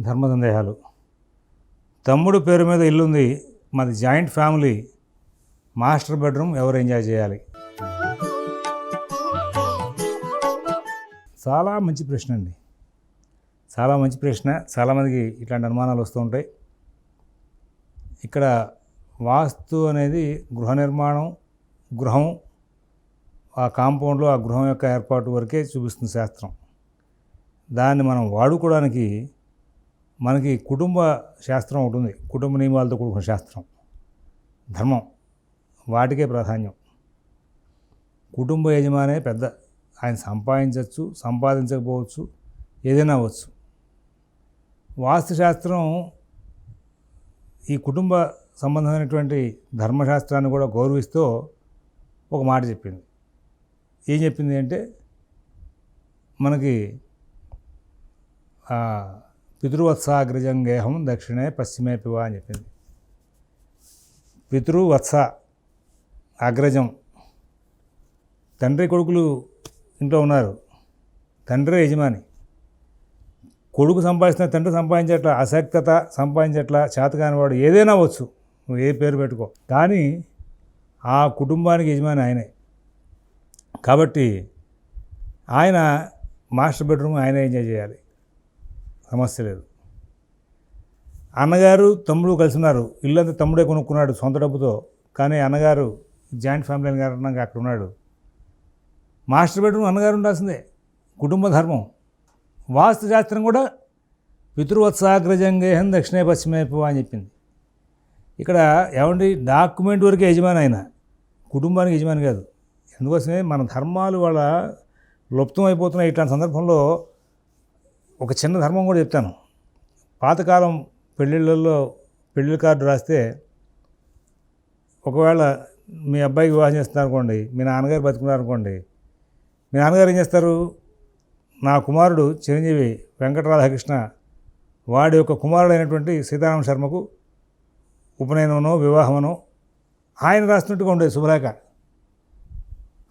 ధర్మ సందేహాలు తమ్ముడు పేరు మీద ఇల్లుంది మాది జాయింట్ ఫ్యామిలీ. మాస్టర్ బెడ్రూమ్ ఎవరు ఎంజాయ్ చేయాలి? చాలా మంచి ప్రశ్న అండి. చాలా మంచి ప్రశ్న. చాలామందికి ఇట్లాంటి అనుమానాలు వస్తూ ఉంటాయి. ఇక్కడ వాస్తు అనేది గృహ నిర్మాణం గృహం ఆ కాంపౌండ్లో ఆ గృహం యొక్క ఏర్పాటు వరకే చూపిస్తుంది శాస్త్రం. దాన్ని మనం వాడుకోవడానికి మనకి కుటుంబ శాస్త్రం ఒకటి ఉంది. కుటుంబ నియమాలతో కూడుకున్న శాస్త్రం. ధర్మం. వాటికే ప్రాధాన్యం. కుటుంబ యజమానే పెద్ద. ఆయన సంపాదించవచ్చు సంపాదించకపోవచ్చు ఏదైనా అవ్వచ్చు. వాస్తుశాస్త్రం ఈ కుటుంబ సంబంధమైనటువంటి ధర్మశాస్త్రాన్ని కూడా గౌరవిస్తూ ఒక మాట చెప్పింది. ఏం చెప్పింది అంటే మనకి పితృవత్సాగ్రజం గేహం దక్షిణే పశ్చిమే పివా అని చెప్పింది. పితృవత్స అగ్రజం. తండ్రి కొడుకులు ఇంట్లో ఉన్నారు. తండ్రి యజమాని. కొడుకు సంపాదిస్తున్న తండ్రి సంపాదించట్ల అసక్తత సంపాదించట్ల చేతకాని వాడు ఏదైనా అవ్వచ్చు. నువ్వు ఏ పేరు పెట్టుకో. కానీ ఆ కుటుంబానికి యజమాని ఆయనే. కాబట్టి ఆయన మాస్టర్ బెడ్రూమ్ ఆయన ఎంజాయ్ చేయాలి. సమస్య లేదు. అన్నగారు తమ్ముడు కలిసి ఉన్నారు ఇల్లంతా తమ్ముడే కొనుక్కున్నాడు సొంత డబ్బుతో. కానీ అన్నగారు జాయింట్ ఫ్యామిలీ అని కారణంగా అక్కడ ఉన్నాడు మాస్టర్ బెడ్రూమ్ అన్నగారు ఉండాల్సిందే. కుటుంబ ధర్మం. వాస్తు శాస్త్రం కూడా పితృవత్సాగ్రజంగేహం దక్షిణే పశ్చిమేపు అని చెప్పింది. ఇక్కడ ఏమండి డాక్యుమెంట్ వరకే యజమాని ఆయన. కుటుంబానికి యజమాని కాదు. ఎందుకోసమే మన ధర్మాలు వాళ్ళ లుప్తం అయిపోతున్నాయి ఇట్లాంటి సందర్భంలో ఒక చిన్న ధర్మం కూడా చెప్తాను. పాతకాలం పెళ్ళిళ్ళల్లో పెళ్ళిళ్ళ కార్డు రాస్తే ఒకవేళ మీ అబ్బాయికి వివాహం చేస్తున్నారు అనుకోండి మీ నాన్నగారు బతుకున్నారు అనుకోండి మీ నాన్నగారు ఏం చేస్తారు? నా కుమారుడు చిరంజీవి వెంకటరాధాకృష్ణ వాడి యొక్క కుమారుడైనటువంటి సీతారామ శర్మకు ఉపనయనమనో వివాహమనో ఆయన రాస్తున్నట్టుగా ఉండేది శుభలేఖ.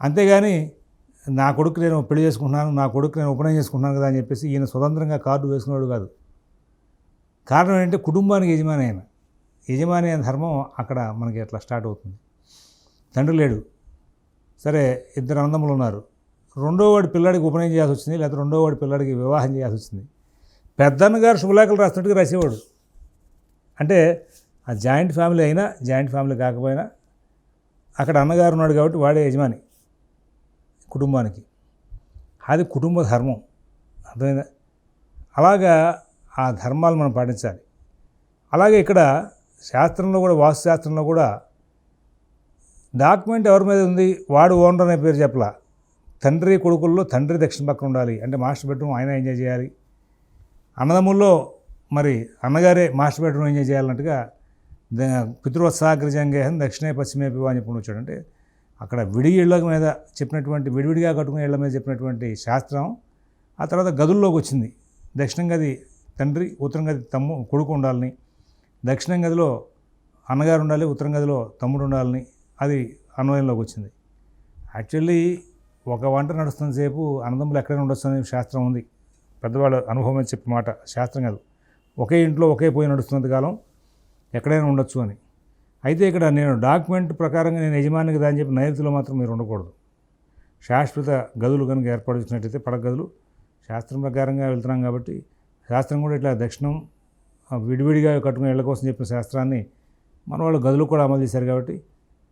అంతేగాని నా కొడుకు నేను పెళ్ళి చేసుకుంటున్నాను నా కొడుకు నేను ఉపనయనం చేసుకుంటున్నాను కదా అని చెప్పేసి ఈయన స్వతంత్రంగా కార్డు వేసుకున్నాడు కాదు. కారణం ఏంటంటే కుటుంబానికి యజమాని ఆయన. యజమాని అనే ధర్మం అక్కడ మనకి అట్లా స్టార్ట్ అవుతుంది. తండ్రి లేడు. సరే ఇద్దరు అన్నదమ్ములు ఉన్నారు. రెండో వాడి పిల్లాడికి ఉపనయనం చేయాల్సి వచ్చింది లేకపోతే రెండో వాడి పిల్లాడికి వివాహం చేయాల్సి వచ్చింది. పెద్దన్నగారు శుభలేఖలు రాసినట్టుగా రాసేవాడు. అంటే ఆ జాయింట్ ఫ్యామిలీ అయినా జాయింట్ ఫ్యామిలీ కాకపోయినా అక్కడ అన్నగారు ఉన్నాడు కాబట్టి వాడే యజమాని. కుటుంబానికి. అది కుటుంబ ధర్మం. అర్థమైందా? అలాగా ఆ ధర్మాలు మనం పాటించాలి. అలాగే ఇక్కడ శాస్త్రంలో కూడా వాస్తు శాస్త్రంలో కూడా డాక్యుమెంట్ ఎవరి మీద ఉంది? వాడు ఓనర్ అనే పేరు చెప్పలా. తండ్రి కొడుకుల్లో తండ్రి దక్షిణ పక్కన ఉండాలి. అంటే మాస్టర్ బెడ్రూమ్ ఆయన ఎంజాయ్ చేయాలి. అన్నదమ్ముల్లో మరి అన్నగారే మాస్టర్ బెడ్రూమ్ ఎంజాయ్ చేయాలన్నట్టుగా పితృవత్సాగ్రజంగేహం దక్షిణే పశ్చిమే పివా అని చెప్పి వచ్చాడు అంటే అక్కడ విడి ఇళ్ళ మీద చెప్పినటువంటి విడివిడిగా కట్టుకునే ఇళ్ళ మీద చెప్పినటువంటి శాస్త్రం ఆ తర్వాత గదుల్లోకి వచ్చింది. దక్షిణం గది తండ్రి ఉత్తరం గది తమ్ము కొడుకు ఉండాలని దక్షిణం గదిలో అన్నగారు ఉండాలి ఉత్తరం గదిలో తమ్ముడు ఉండాలని అది అన్వయంలోకి వచ్చింది. యాక్చువల్లీ ఒక వంట నడుస్తున్నంతసేపు అన్నదమ్ములు ఎక్కడైనా ఉండొచ్చు అనే శాస్త్రం ఉంది. పెద్దవాళ్ళ అనుభవం అని చెప్పే మాట శాస్త్రం కాదు. ఒకే ఇంట్లో ఒకే పోయి నడుస్తున్నంత కాలం ఎక్కడైనా ఉండొచ్చు అని. అయితే ఇక్కడ నేను డాక్యుమెంట్ ప్రకారంగా నేను యజమానికి కదా అని చెప్పి నైరుతిలో మాత్రం మీరు ఉండకూడదు. శాశ్వత గదులు కనుక ఏర్పాటు చేసినట్టయితే పడగదులు శాస్త్రం ప్రకారంగా వెళ్తున్నాం కాబట్టి శాస్త్రం కూడా ఇట్లా దక్షిణం విడివిడిగా కట్టుకుని ఇళ్ళ కోసం చెప్పిన శాస్త్రాన్ని మన వాళ్ళు గదులు కూడా అమలు చేశారు కాబట్టి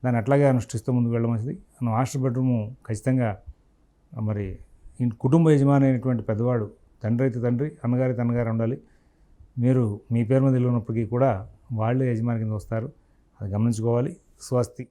దాన్ని అట్లాగే అనుష్ఠిస్తూ ముందుకు వెళ్ళడం మంచిది. మన మాస్టర్ బెడ్రూము ఖచ్చితంగా మరి కుటుంబ యజమాని అయినటువంటి పెద్దవాడు తండ్రి అయితే తండ్రి అన్నగారి అయితే అన్నగారు ఉండాలి. మీరు మీ పేరు మీద ఇల్లు ఉన్నప్పటికీ కూడా వాళ్ళే యజమాని కింద వస్తారు. అది గమనించుకోవాలి. స్వస్తి.